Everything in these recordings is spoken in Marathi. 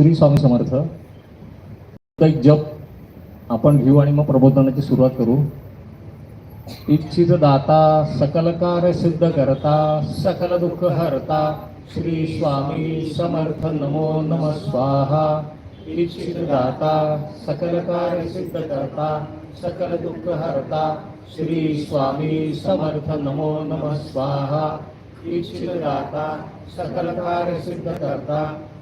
श्री स्वामी समर्थ. एक जप आपण घेऊ आणि मग प्रबोधनाची सुरुवात करू. इच्छित दाता सकल सिद्ध करता सकल दुःख हरता श्री स्वामी समर्थ नमो नम स्वाहा. इच्छित दाता सकल सिद्ध करता सकल दुःख हरता श्री स्वामी समर्थ नमो नम स्वाहा. इच्छित दाता सकल सिद्ध करता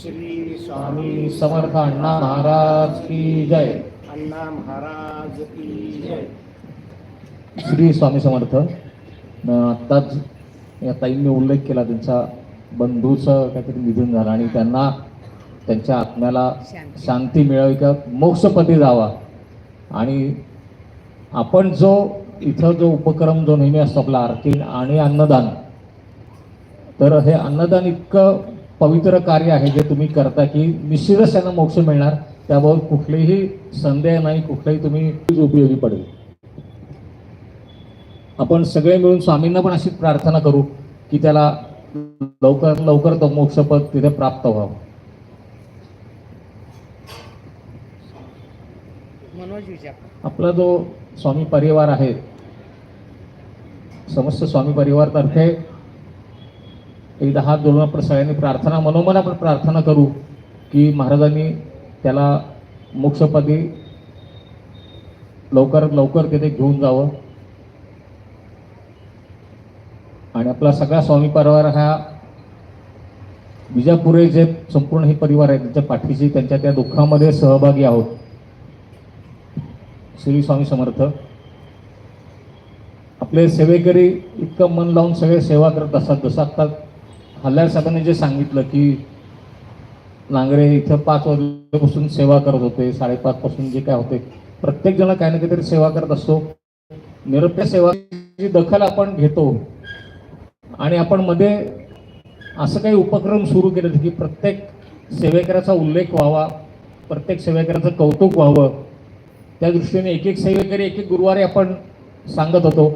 श्री स्वामी समर्थ अण्णा महाराज की जय. अण्णा महाराज की जय. श्री स्वामी समर्थ. आत्ताच या ताईंनी उल्लेख केला त्यांच्या बंधूचं काहीतरी निधन झालं आणि त्यांना त्यांच्या आत्म्याला शांती. मिळावी का? मोक्षपदी जावा. आणि आपण जो इथं जो उपक्रम जो नेहमी असतो आपला आरती आणि अन्नदान तर हे अन्नदान इतकं पवित्र कार्य आहे जे तुम्ही करता की निश्चितच त्यांना मोक्ष मिळणार. त्याबाबत कुठलेही संदेह नाही कुठलाही तुम्ही उपयोगी पडेल. आपण सगळे मिळून स्वामींना पण अशीच प्रार्थना करू की त्याला लवकर लवकर तो मोक्षपद तिथे प्राप्त व्हावं. आपला जो स्वामी परिवार आहे समस्त स्वामी परिवारतर्फे एकदा हात जोडून आपण सगळ्यांनी प्रार्थना मनोमन आपण प्रार्थना करू की महाराजांनी त्याला मोक्षपदी लवकर लवकर तिथे घेऊन जावं. आणि आपला सगळा स्वामी परिवार हा विजापुरे जे संपूर्ण हे परिवार आहे त्यांच्या पाठीशी त्यांच्या त्या दुःखामध्ये सहभागी आहोत. श्री स्वामी समर्थ. आपले सेवेकरी इतकं मन लावून सगळे सेवा करत असतात जसं आता हल्ल्यार साहेबांनी जे सांगितलं की नांगरे इथं पाच वाजल्यापासून सेवा करत होते साडेपाच पासून जे काय होते प्रत्येक जण काही ना काहीतरी सेवा करत असतो. निरप्य सेवाची दखल आपण घेतो. आणि आपण मध्ये असं काही उपक्रम सुरू केले की प्रत्येक सेवेकराचा उल्लेख व्हावा प्रत्येक सेवेकराचं कौतुक व्हावं. त्या दृष्टीने एक एक सेवेकरी एक एक गुरुवारी आपण सांगत होतो.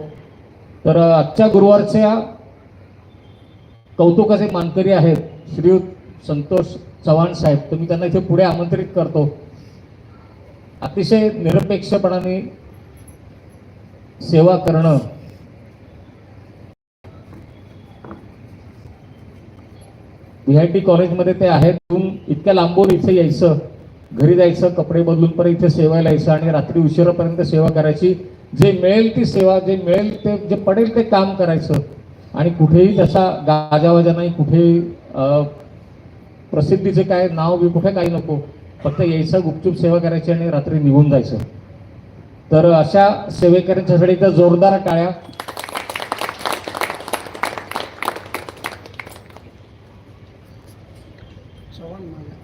तर आजच्या गुरुवारच्या कौतुकाचे मानकरी आहेत. श्रीयुत संतोष चव्हाण साहेब तर मी त्यांना इथे पुढे आमंत्रित करतो. अतिशय निरपेक्षपणाने सेवा करणं. व्ही आय टी कॉलेजमध्ये ते आहेत. इतक्या लांबून इथे यायचं घरी जायचं कपडे बदलून परत इथे सेवायला यायचं आणि रात्री उशिरापर्यंत सेवा करायची. जे मिळेल ती सेवा जे मिळेल ते जे पडेल ते काम करायचं. आणि कुठेही त्याचा गाजावाजा नाही कुठेही प्रसिद्धीचे काय नाव बी कुठे काही नको फक्त यायचं गुपचूप सेवा करायची आणि रात्री निघून जायचं. तर अशा सेवेकऱ्यांच्यासाठी तर जोरदार टाळ्या चव्हाण माला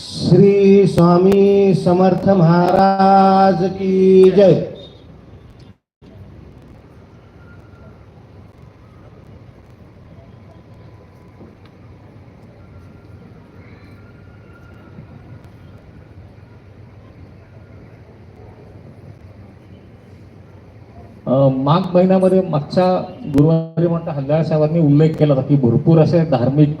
श्री स्वामी समर्थ महाराज की जय. माघ महिन्यामध्ये मागच्या गुरुवारी म्हणता हल्ल्याळ साहेबांनी उल्लेख केला होता की भरपूर असे धार्मिक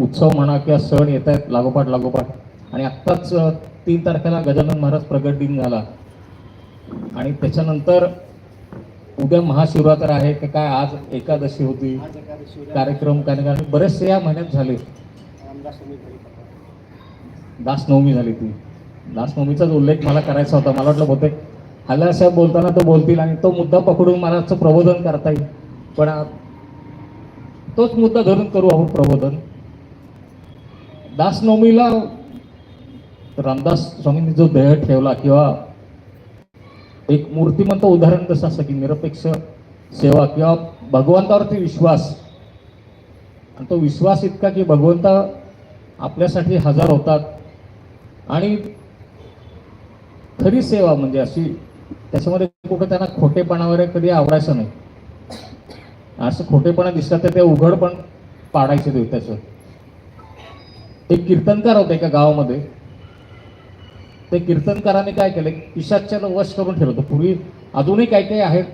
उत्सव म्हणा किंवा सण येत आहेत लागोपाठ लागोपाठ. आणि आत्ताच तीन तारखेला गजानन महाराज प्रगट दिन झाला. आणि त्याच्यानंतर उद्या महाशिवरात्र आहे की काय आज एकादशी होती. कार्यक्रम कार्यक्रम बरेचसे या महिन्यात झाले. दासनवमी झाली ती. दासनवमीचाच उल्लेख मला करायचा होता. मला वाटलं बहुतेक हल्ला साहेब बोलताना तो बोलतील आणि तो मुद्दा पकडून मला असं प्रबोधन करता येईल. पण तोच मुद्दा धरून करू आपण प्रबोधन. दासनवमीला रामदास स्वामींनी जो ध्येय ठेवला किंवा एक मूर्तिमंत उदाहरण जसं असं की निरपेक्ष सेवा किंवा भगवंतावरती विश्वास आणि तो विश्वास इतका की भगवंता आपल्यासाठी हजार होतात. आणि खरी सेवा म्हणजे अशी त्याच्यामध्ये कुठं त्यांना खोटेपणा वगैरे कधी आवडायचं नाही. असं खोटेपणा दिसलं तर ते उघड पण पाडायचे ते त्याचं एक कीर्तनकार होते एका गावामध्ये. ते कीर्तनकाराने काय केलं? पिशाच्याला वश करून ठेवलं होतं. पूर्वी अजूनही काही काही आहेत.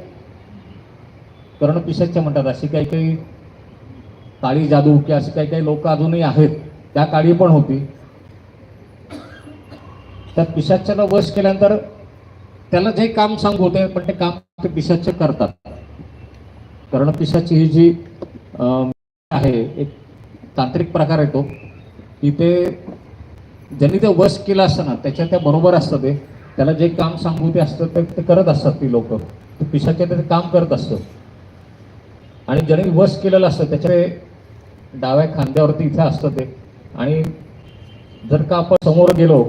कर्ण पिशाच्या म्हणतात अशी काही काही काळी जादू की अशी काही काही लोक अजूनही आहेत. त्या काळी पण होती. त्या पिशाच्याला वश केल्यानंतर त्याला जे काम सांगू होते पण ते काम ते पिशाचे करतात. कर्ण पिशाची ही जी अं, आहे एक तांत्रिक प्रकार येतो की ते ज्यांनी ते वश केलं असतं ना त्याच्या त्या बरोबर असतं ते. त्याला जे काम सांगू ते असतं ते ते करत असतात ती लोक. ते पिशाच्या ते काम करत असतं. आणि ज्यांनी वश केलेलं असतं त्याच्या डाव्या खांद्यावरती इथे असतं ते. आणि जर का आपण समोर गेलो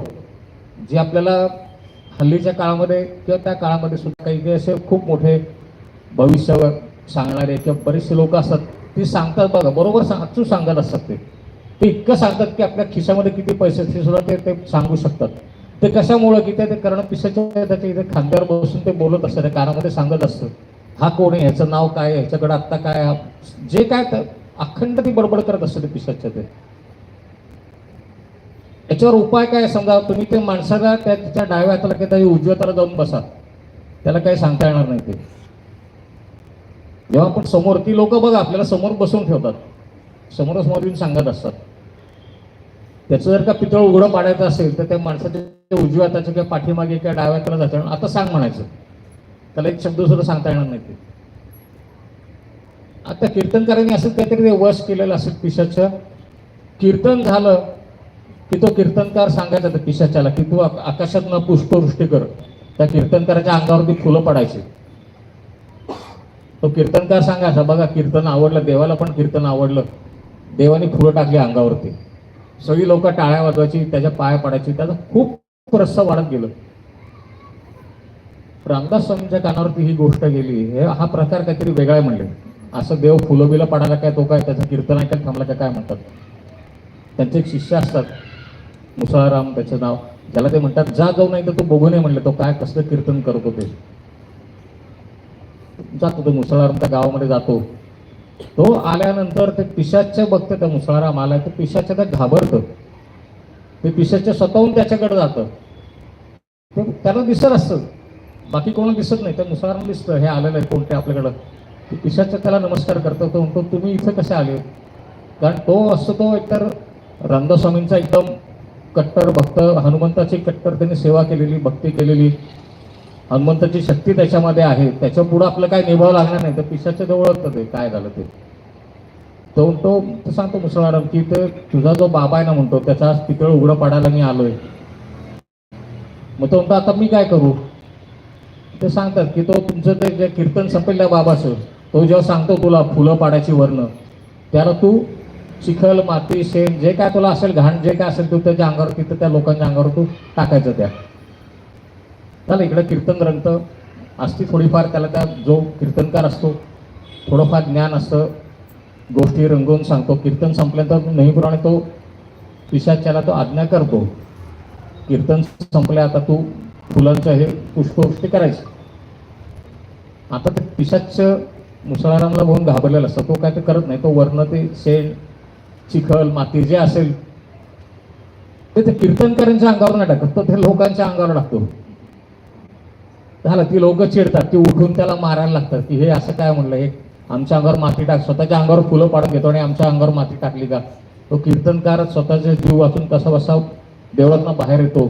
जे आपल्याला हल्लीच्या काळामध्ये किंवा त्या काळामध्ये सुद्धा काही काही असे खूप मोठे भविष्यावर सांगणारे किंवा बरेचसे लोक असतात ती सांगतात बघा बरोबर सांग अचूक सांगत असतात ते. ते इतकं सांगतात की आपल्या खिशामध्ये किती पैसे असते सुद्धा ते ते सांगू शकतात. ते कशामुळं की ते कर्ण करणं पिसाच्या त्याच्या इथे खांद्यावर बसून ते बोलत असतात त्या कानामध्ये सांगत असतं हा कोण आहे? ह्याचं नाव काय ह्याच्याकडे आत्ता काय हा जे काय अखंड ती बडबड करत असतं ते पिसाच्या ते. याच्यावर उपाय काय समजा? तुम्ही ते माणसाला त्या त्याच्या डाव्या हाताला किंवा त्याच्या उजव्या हाताला जाऊन बसा. त्याला काही सांगता येणार नाही ते. जेव्हा आपण समोर ती लोक बघा आपल्याला समोर बसून ठेवतात. समोरासमोर येऊन सांगत असतात. त्याचं जर का पितळ उघडं पाडायचं असेल तर त्या माणसाच्या उजव्या हाताच्या किंवा पाठीमागे किंवा डाव्या हाताला जातं आता सांग म्हणायचं. त्याला एक शब्द सुद्धा सांगता येणार नाही ते. आता कीर्तनकारांनी असं काहीतरी ते वश केलेलं असेल पिशाचं. कीर्तन झालं की तो कीर्तनकार सांगायचा त्या पिशाच्याला की तू आकाशात न पुष्पवृष्टी कर. त्या कीर्तनकाराच्या अंगावरती फुलं पडायची. तो कीर्तनकार सांगायचा बघा कीर्तन आवडलं देवाला पण कीर्तन आवडलं. देवाने फुलं टाकली अंगावरती. सगळी लोक टाळ्या वाजवायची त्याच्या पाया पडायची. त्याचं खूप रस्सा वाढत गेलं. रामदास स्वामींच्या कानावरती ही गोष्ट गेली हे हा प्रकार काहीतरी वेगळा आहे म्हणले. असं देव फुलोबीला पडायला काय तो काय त्याचं कीर्तन ऐकत थांबला का काय म्हणतात? त्यांचे एक शिष्य असतात मुसळाराम त्याचं नाव ज्याला ते म्हणतात जा जाऊ नाही तर तो बघू नये म्हणलं. तो काय कसलं कीर्तन करतो ते जातो तो मुसळाराम त्या गावामध्ये जातो. तो आल्यानंतर ते पिशाच्या बघतं त्या मुसळाराम आला तर पिशाच्या त्या घाबरतं. ते पिशाच्या स्वतःहून त्याच्याकडे जातं. ते त्याला दिसत असतं. बाकी कोणाला दिसत नाही. त्या मुसळाराम दिसतं. हे आलेलं आहे कोणते आपल्याकडं? ते पिशाच्या त्याला नमस्कार करतो तो म्हणतो तुम्ही इथं कसे आले? कारण तो असतो तो एकतर रामदास्वामींचा एकदम कट्टर भक्त हनुमंताची कट्टर त्यांनी सेवा केलेली भक्ती केलेली. हनुमंताची शक्ती त्याच्यामध्ये आहे. त्याच्या पुढं आपलं काय निभावं लागणार नाही. तर पिशाच्या जवळ ते. काय झालं ते? तो तो तो सांगतो मुसळाराम की ते तुझा जो बाबा आहे ना म्हणतो त्याचा तिकडं उघडं पाडायला मी आलोय. मग तो म्हणतो आता मी काय करू? ते सांगतात की तो तुमचं ते जे कीर्तन संपेल त्या बाबाचं तो जेव्हा सांगतो तुला फुलं पाडायची वर्ण त्याला तू चिखल माती शेण जे काय तुला असेल घाण जे काय असेल तू त्याच्या अंगावर तिथं त्या लोकांच्या अंगावर तू टाकायचं त्या. त्याला इकडं कीर्तन रंगतं असती थोडीफार त्याला त्या जो कीर्तनकार असतो थोडंफार ज्ञान असतं गोष्टी रंगवून सांगतो. कीर्तन संपल्यानंतर नेहमीप्रमाणे तो पिशाच्याला तो आज्ञा करतो. कीर्तन संपलं आता तू फुलांचं हे पुष्पवृष्टी करायची. आता ते पिशाच मुसळारामला बघून घाबरलेला असतो. तो काय ते करत नाही. तो वर्ण ते शेण चिखल माती जे असेल ते ते कीर्तनकारांच्या अंगावर नाही टाकत. तर ते लोकांच्या अंगावर टाकतो. झालं ती लोक चिडतात ती उठून त्याला मारायला लागतात. की हे असं काय म्हणलं हे आमच्या अंगावर माती टाक स्वतःच्या अंगावर फुलं पाडून घेतो आणि आमच्या अंगावर माती टाकली का तो कीर्तनकार स्वतःचे जीव वाचून कसा बसा देवळातनं बाहेर येतो.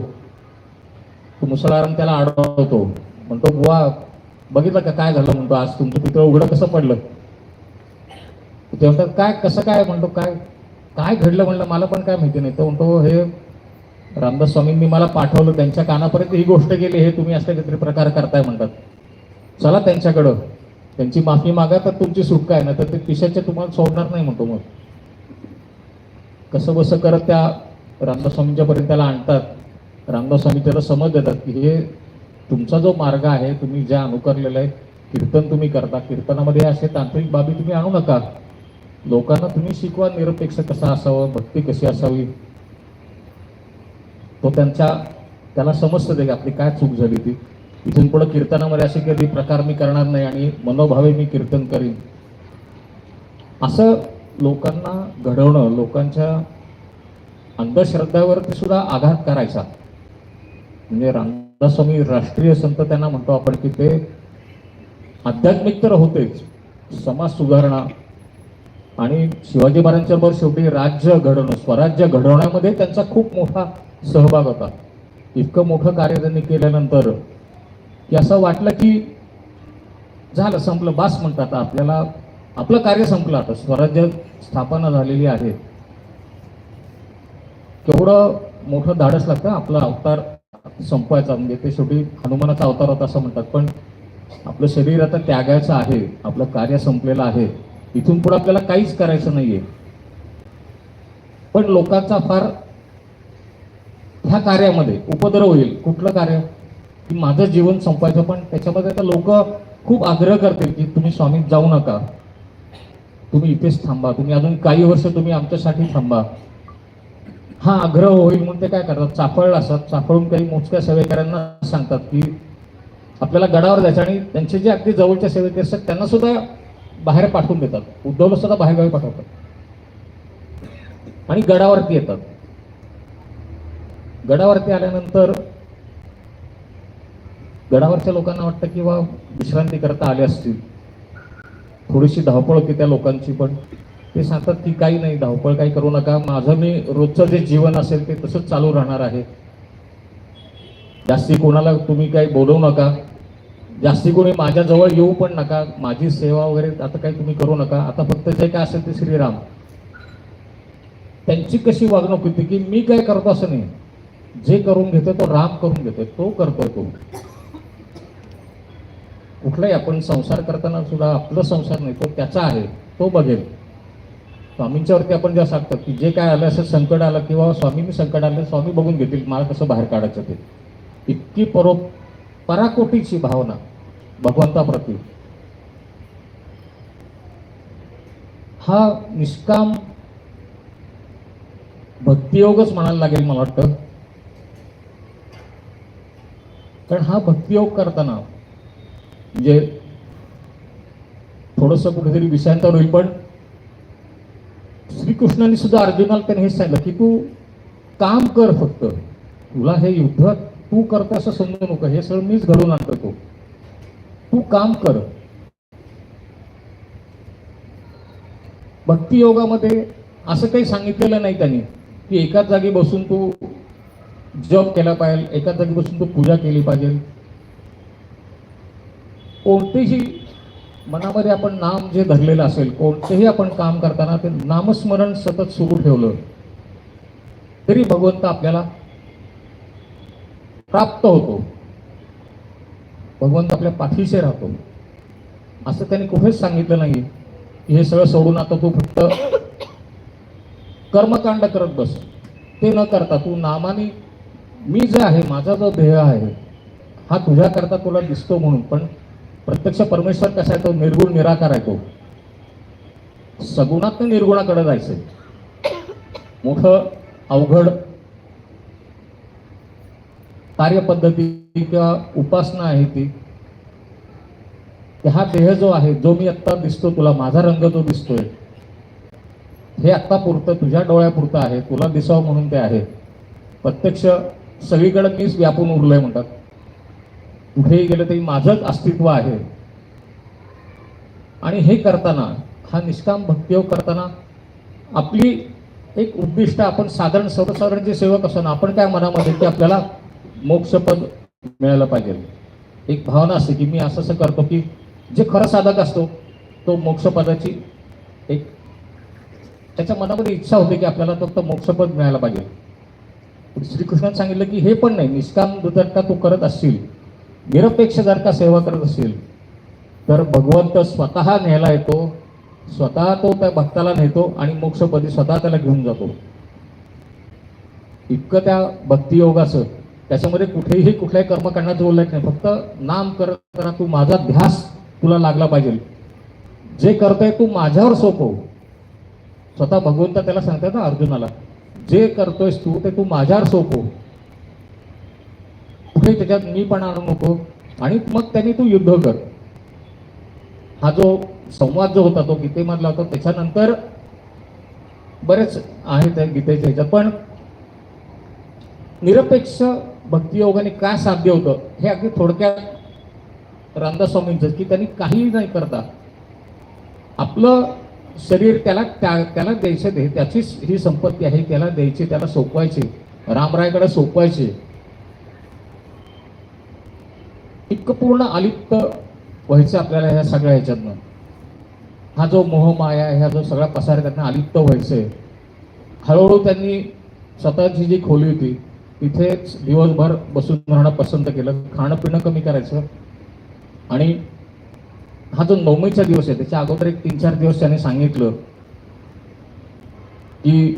तो मुसळाराम त्याला अडवतो म्हणतो बुवा बघितलं का काय झालं? म्हणतो आज तुमचं पितळ उघडं कसं पडलं? ते म्हणतात काय कसं काय? म्हणतो काय काय घडलं? म्हणलं मला पण काय माहिती नाही. तो म्हणतो हे रामदास स्वामींनी मला पाठवलं त्यांच्या कानापर्यंत ही गोष्ट केली हे तुम्ही असले काहीतरी प्रकार करताय म्हणतात. चला त्यांच्याकडं. त्यांची माफी मागा तर तुमची सुटका आहे ना तर ते पिशाच्या तुम्हाला सोडणार नाही म्हणतो मग. कसं बसं करत त्या रामदास स्वामींच्या पर्यंत त्याला आणतात. रामदास स्वामी त्याला समज देतात की हे तुमचा जो मार्ग आहे तुम्ही ज्या अनुकरलेला आहे कीर्तन तुम्ही करता. कीर्तनामध्ये असे तांत्रिक बाबी तुम्ही आणू नका. लोकांना तुम्ही शिकवा निरपेक्ष कसा असावं भक्ती कशी असावी तो त्यांच्या त्याला समजतं ते की आपली काय चूक झाली ती इथून पुढे कीर्तनामध्ये असे कधी प्रकार मी करणार नाही आणि मनोभावे मी कीर्तन करीन. असं लोकांना घडवणं लोकांच्या अंधश्रद्धावरती सुद्धा आघात करायचा. म्हणजे रामदास राष्ट्रीय संत त्यांना म्हणतो आपण की ते आध्यात्मिक तर होतेच समाज सुधारणा आणि शिवाजी महाराजांच्या बरोबर शेवटी राज्य घडवणं स्वराज्य घडवण्यामध्ये त्यांचा खूप मोठा सहभाग होता. इतकं मोठं कार्य त्यांनी केल्यानंतर की असं वाटलं की झालं संपलं. बास म्हणतात आपल्याला आपलं कार्य संपलं आता. स्वराज्य स्थापना झालेली आहे. केवढं मोठं धाडस लागतं. आपला अवतार संपवायचा. म्हणजे ते शेवटी हनुमानाचा अवतार होता असं म्हणतात. पण आपलं शरीर आता त्यागायचं आहे. आपलं कार्य संपलेलं आहे. इथून पुढे आपल्याला काहीच करायचं नाहीये. पण लोकांचा फार ह्या कार्यामध्ये उपद्रव होईल. कुठलं कार्य? की माझं जीवन संपवायचं पण त्याच्यामध्ये आता लोक खूप आग्रह करतील की तुम्ही स्वामीत जाऊ नका. तुम्ही इथेच थांबा. तुम्ही अजून काही वर्ष तुम्ही आमच्यासाठी थांबा. हा आग्रह होईल म्हणून ते काय करतात? चाफळ असतात. चाफळून काही मोजक्या सेवेकऱ्यांना सांगतात की आपल्याला गडावर जायचं आणि त्यांचे जे अगदी जवळच्या सेवेकरी असतात त्यांना सुद्धा बाहेर पाठवून देतात. उद्धवला सुद्धा बाहेरगावी पाठवतात. आणि गडावरती येतात. गडावरती आल्यानंतर गडावरच्या लोकांना वाटतं की बा विश्रांती करता आले असतील. थोडीशी धावपळ होती त्या लोकांची पण. ते सांगतात की काही नाही धावपळ काही करू नका. माझं मी रोजचं जे जीवन असेल ते तसंच चालू राहणार आहे. जास्ती कोणाला तुम्ही काही बोलवू नका. जास्ती कोणी माझ्याजवळ येऊ पण नका. माझी सेवा वगैरे आता काही तुम्ही करू नका. आता फक्त जे काय असेल ते श्रीराम. त्यांची कशी वागणूक होती की मी काय करतो असं नाही. जे करून घेतो तो राम करून घेतोय तो करतोय तो. कुठलाही आपण संसार करताना सुद्धा आपला संसार नाही तो त्याचा आहे तो बघेल. स्वामींच्यावरती आपण ज्या सांगतो की जे काय आलं असं संकट आलं किंवा स्वामी मी संकट आलं स्वामी बघून घेतील मला कसं बाहेर काढायचं ते. इतकी परो पराकोटीची भावना भगवंताप्रती. हा निष्काम भक्तियोगच म्हणायला लागेल मला वाटतं. कारण हा भक्तियोग करताना म्हणजे थोडस कुठेतरी विषयांतर होईल पण श्रीकृष्णाने सुद्धा अर्जुनाला त्याने हे सांगितलं की तू काम कर फक्त. तुला हे युद्ध तू करतो असं समजू नको हे सगळं मीच घडवून आणतो तू. तू काम कर. भक्तियोगामध्ये असं काही सांगितलेलं नाही त्यांनी की एकाच जागी बसून तू जप केला पाहिजे एका जागी बसून तू पूजा केली पाहिजे. कोणतेही मनामध्ये आपण नाम जे धरलेलं असेल कोणतेही आपण काम करताना ते नामस्मरण सतत सुरू ठेवलं तरी भगवंत आपल्याला प्राप्त होतो. भगवंत आपल्या पाठीशी राहतो. असं त्यांनी कुठेच सांगितलं नाही. की हे सगळं सोडून आता तू फक्त कर्मकांड करत बस. ते न करता तू नामाने मी जे आहे माझा जो ध्येय आहे हा तुझ्याकरता तुला दिसतो म्हणून पण प्रत्यक्ष परमेश्वर कसा आहे तो निर्गुण निराकार आहे तो. सगुणात निर्गुणाकडे जायचंय. मोठं अवघड कार्यपद्धती किंवा उपासना आहे ती. हा देह जो आहे जो मी आत्ता दिसतो तुला माझा रंग जो दिसतोय हे आत्ता पुरतं तुझ्या डोळ्यापुरतं आहे तुला दिसावं म्हणून ते आहे. प्रत्यक्ष सगळीकडे मीच व्यापून उरलंय म्हणतात. कुठेही गेलं तरी माझंच अस्तित्व आहे. आणि हे करताना हा निष्काम भक्तियोग करताना आपली एक उद्दिष्ट आपण साधारण सर्वसाधारण जे सेवक असतो ना आपण काय मनामध्ये की आपल्याला मोक्षपद मिळालं पाहिजे. एक भावना असते की मी असं असं करतो की जे खरं साधक असतो तो मोक्षपदाची एक त्याच्या मनामध्ये इच्छा होते की आपल्याला फक्त मोक्षपद मिळायला पाहिजे. श्रीकृष्णाने सांगितलं की हे पण नाही निष्काम जर का तू करत असशील निरपेक्ष जर का सेवा करत असशील तर भगवंत स्वतः न्यायला येतो स्वतः तो त्या भक्ताला नेतो आणि मोक्षपदी स्वतः त्याला घेऊन जातो. इतकं त्या भक्तियोगाचं त्याच्यामध्ये कुठेही कुठल्याही कर्मकांडाचं उल्लेख नाही फक्त नाम करत करा तू माझा ध्यास तुला लागला पाहिजे. जे करतोय तू माझ्यावर सोपव. स्वतः भगवंत त्याला सांगतात ना अर्जुनाला जे करतोयस तू ते तू माझ्यावर सोपो कुठे त्याच्यात मी पण आणू नको. आणि मग त्यांनी तू युद्ध कर. हा जो संवाद जो होता तो गीतेमधला होता त्याच्यानंतर बरेच आहेत त्या गीतेच्या ह्याच्यात पण निरपेक्ष भक्तियोगाने काय साध्य होतं हे अगदी थोडक्यात रामदास स्वामींचं की त्यांनी काही नाही करता. आपलं शरीर त्याला त्या त्याला द्यायचं ते त्याची ही संपत्ती आहे त्याला द्यायची त्याला सोपवायची. रामरायकडे सोपवायची. इतकं पूर्ण अलिप्त व्हायचं आपल्याला ह्या सगळ्या ह्याच्यातनं. हा जो मोहमाया ह्या जो सगळा पसार आहे त्यातनं अलिप्त व्हायचंय हळूहळू त्यांनी स्वतःची जी खोली होती तिथेच दिवसभर बसून राहणं पसंत केलं. खाणं पिणं कमी करायचं. आणि हा जो नवमीचा दिवस आहे त्याच्या अगोदर एक तीन चार दिवस त्याने सांगितलं की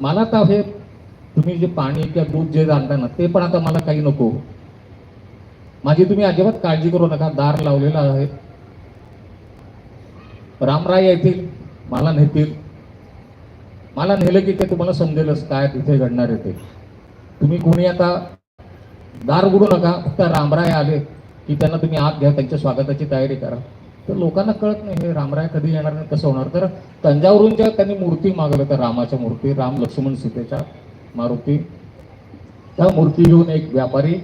मला आता हे तुम्ही जे पाणी किंवा दूध जे आणता ना ते पण आता मला काही नको. माझी तुम्ही अजिबात काळजी करू नका दार लावलेला आहे. रामराय येतील मला नेतील. मला नेलं की ते तुम्हाला समजेलच काय तिथे घडणार आहे ते. तुम्ही कोणी आता दार उघडू नका फक्त रामराय आले. की त्यांना तुम्ही आत घ्या त्यांच्या स्वागताची तयारी करा. तर लोकांना कळत नाही हे रामराय कधी येणार नाही कसं होणार? तर तंजावरून ज्या त्यांनी मूर्ती मागवल्या तर रामाच्या मूर्ती राम लक्ष्मण सीतेच्या मारुती त्या मूर्ती घेऊन एक व्यापारी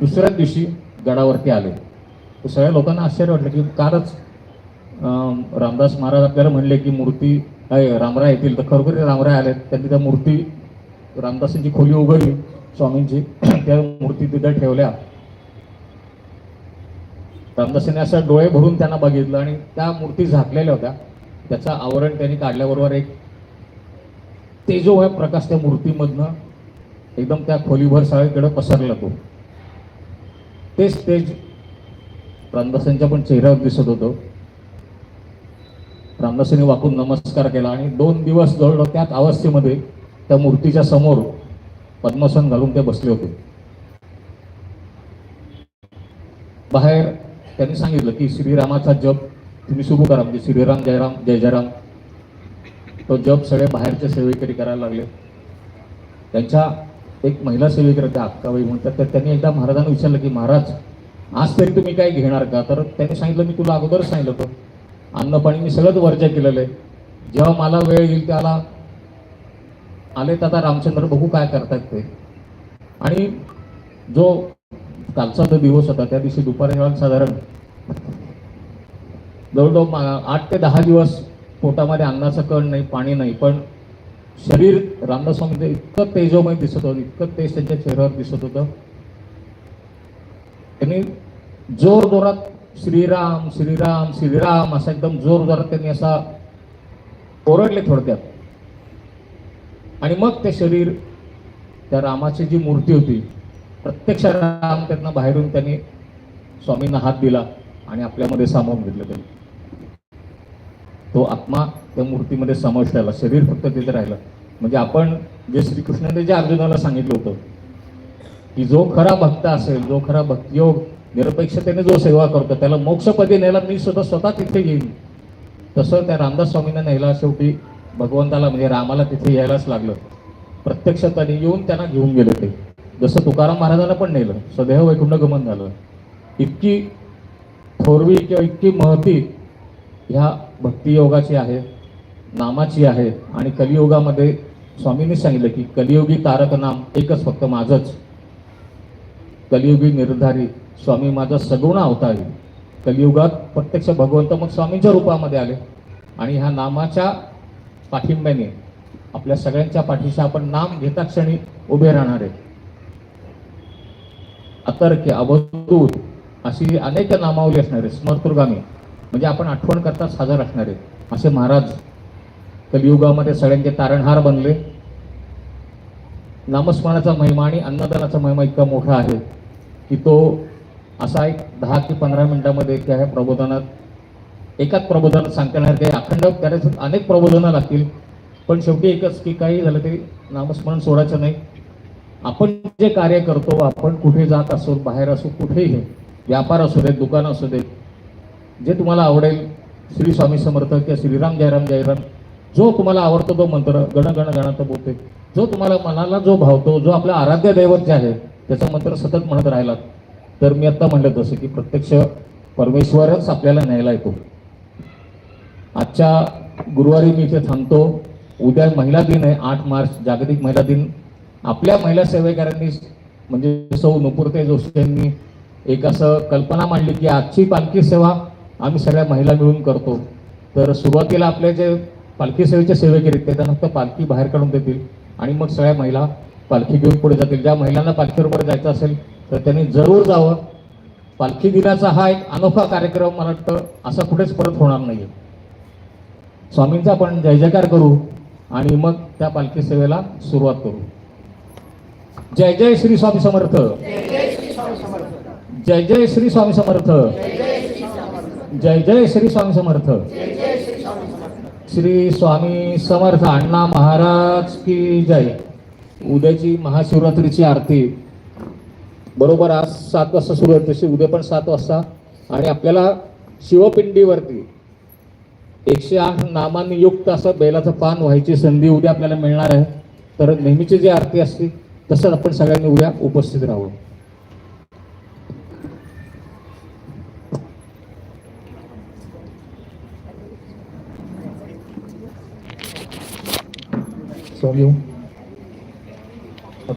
दुसऱ्याच दिवशी गडावरती आले. तर सगळ्या लोकांना आश्चर्य वाटलं की कालच अं, रामदास महाराज आपल्याला म्हणले की मूर्ती रामराय येतील. तर खरोखर रामराय आले. त्यांनी त्या मूर्ती रामदासांची खोली उघडली स्वामींची. त्या मूर्ती तिथं ठेवल्या. रामदासांनी असं डोळे भरून त्यांना बघितलं आणि त्या मूर्ती झाकलेल्या होत्या. त्याचं आवरण त्यांनी काढल्याबरोबर एक तेजोमय प्रकाश त्या मूर्तीमधनं एकदम त्या खोलीभर सगळीकडे पसरला तो. तेच तेज रामदासांच्या पण चेहऱ्यावर दिसत होतं. रामदासांनी वाकून नमस्कार केला आणि दोन दिवस जवळ त्याच अवस्थेमध्ये त्या मूर्तीच्या समोर पद्मासन घालून ते बसले होते. बाहेर त्यांनी सांगितलं की श्रीरामाचा जप तुम्ही सुरू करा म्हणजे श्रीराम जयराम जय जयराम. तो जप सगळे बाहेरचे सेवेकरी करायला लागले. त्यांच्या एक महिला सेवेकरी त्या अक्काबाई म्हणतात तर त्यांनी एकदा महाराजांना विचारलं की महाराज आज तरी तुम्ही काय घेणार का? तर त्यांनी सांगितलं मी तुला अगोदरच सांगितलं होतं. अन्न पाणी मी सगळंच वर्ज केलेलं आहे. जेव्हा मला वेळ येईल त्याला आले तर आता रामचंद्र बघू काय करतात ते. आणि जो कालचा जो दिवस होता त्या दिवशी दुपारी वेळा साधारण जवळजवळ आठ ते दहा दिवस पोटामध्ये अन्नाचं कण नाही पाणी नाही पण शरीर रामदासवामीचं इतकं तेजोमय दिसत होतं इतकं तेज त्यांच्या चेहऱ्यावर दिसत होतं त्यांनी जोर जोरात श्रीराम श्रीराम श्रीराम असा एकदम जोर जोरात त्यांनी असा ओरडले थोडक्यात आणि मग ते शरीर त्या रामाची जी मूर्ती होती प्रत्यक्ष राम त्यांना बाहेरून त्यांनी स्वामींना हात दिला आणि आपल्यामध्ये सामावून घेतलं त्यांनी. तो आत्मा त्या मूर्तीमध्ये समाविष्ट शरीर फक्त तिथे राहिलं. म्हणजे आपण जे श्रीकृष्णाने जे अर्जुनाला सांगितलं होतं की जो खरा भक्त असेल जो खरा भक्तियोग निरपेक्षतेने जो सेवा करतो त्याला मोक्षपदी नेला मी स्वतः स्वतः तिथे येईन. तसं त्या रामदास स्वामींना नेला शेवटी भगवंताला म्हणजे रामाला तिथे यायलाच लागलं. प्रत्यक्ष त्याने येऊन त्यांना घेऊन गेले ते. जसं तुकाराम महाराजांना पण नेलं सदैव वैकुंठ गमन झालं. इतकी थोरवी किंवा इतकी महती ह्या भक्तियोगाची आहे नामाची आहे. आणि कलियुगामध्ये स्वामींनी सांगितलं की कलियुगी तारक नाम एकच फक्त माझंच. कलियुगी निर्धारी स्वामी माझा सगुण अवतारी. कलियुगात प्रत्यक्ष भगवंत मग स्वामींच्या रूपामध्ये आले. आणि ह्या नामाच्या पाठिंब्याने आपल्या सगळ्यांच्या पाठीशी आपण नाम घेता क्षणी उभे राहणार. आहे अतर्क्य अवधूत अशी अनेक नामावली असणारे स्मरतुर्गामी स्मर्तुर्गामी. म्हणजे आपण आठवण करताच हजर असणारे असे महाराज कलियुगामध्ये सगळ्यांचे तारणहार बनले. नामस्मरणाचा महिमा आणि अन्नदानाचा महिमा इतका मोठा आहे की तो असा एक दहा ते पंधरा मिनिटामध्ये त्या आहे प्रबोधनात एकाच प्रबोधनात सांगता येणार काही अखंड त्याच्यात अनेक प्रबोधनं लागतील. पण शेवटी एकच की काही झालं तरी नामस्मरण सोडायचं नाही. आपण जे कार्य करतो आपण कुठे जात असो बाहेर असो कुठेही व्यापार असू देत दुकान असू देत जे तुम्हाला आवडेल श्री स्वामी समर्थ किंवा श्रीराम जयराम जयराम जो तुम्हाला आवडतो तो मंत्र गण गण गणात बोलते जो तुम्हाला मनाला जो भावतो जो आपला आराध्य दैवत जे आहे त्याचा मंत्र सतत म्हणत राहिलात तर मी आत्ता म्हणलं तसं की प्रत्यक्ष परमेश्वरच आपल्याला न्यायला येतो. आजच्या गुरुवारी मी इथे थांबतो. उद्या महिला दिन आहे आठ मार्च जागतिक महिला दिन. आपल्या महिला सेवेकरांनी म्हणजे सौ नुपुरते जोशी यांनी एक असं कल्पना मांडली की आजची पालखी सेवा आम्ही सगळ्या महिला मिळून करतो. तर सुरुवातीला आपले जे पालखी सेवेचे सेवेकरी ते त्यांना फक्त पालखी बाहेर काढून देतील आणि मग सगळ्या महिला पालखी घेऊन पुढे जातील. ज्या महिलांना पालखीबरोबर जायचं असेल तर त्यांनी जरूर जावं. पालखी दिनाचा हा एक अनोखा कार्यक्रम मला वाटतं असा कुठेच परत होणार नाही स्वामींचा आपण जय जयकार करू आणि मग त्या पालखी सेवेला सुरुवात करू. जय जय श्री स्वामी समर्थ. जय जय श्री स्वामी समर्थ. जय जय श्री स्वामी समर्थ. श्री स्वामी समर्थ अण्णा महाराज की जय. उद्याची महाशिवरात्रीची आरती. बरोबर आज सात वाजता सुरू आहे तशी उद्या पण सात वाजता. आणि आपल्याला शिवपिंडीवरती एकशे आठ नामांनी युक्त असं बेलाचं पान व्हायची संधी उद्या आपल्याला मिळणार आहे. तर नेहमीची जी आरती असते तसंच आपण सगळ्यांनी उद्या उपस्थित राहू स्वामी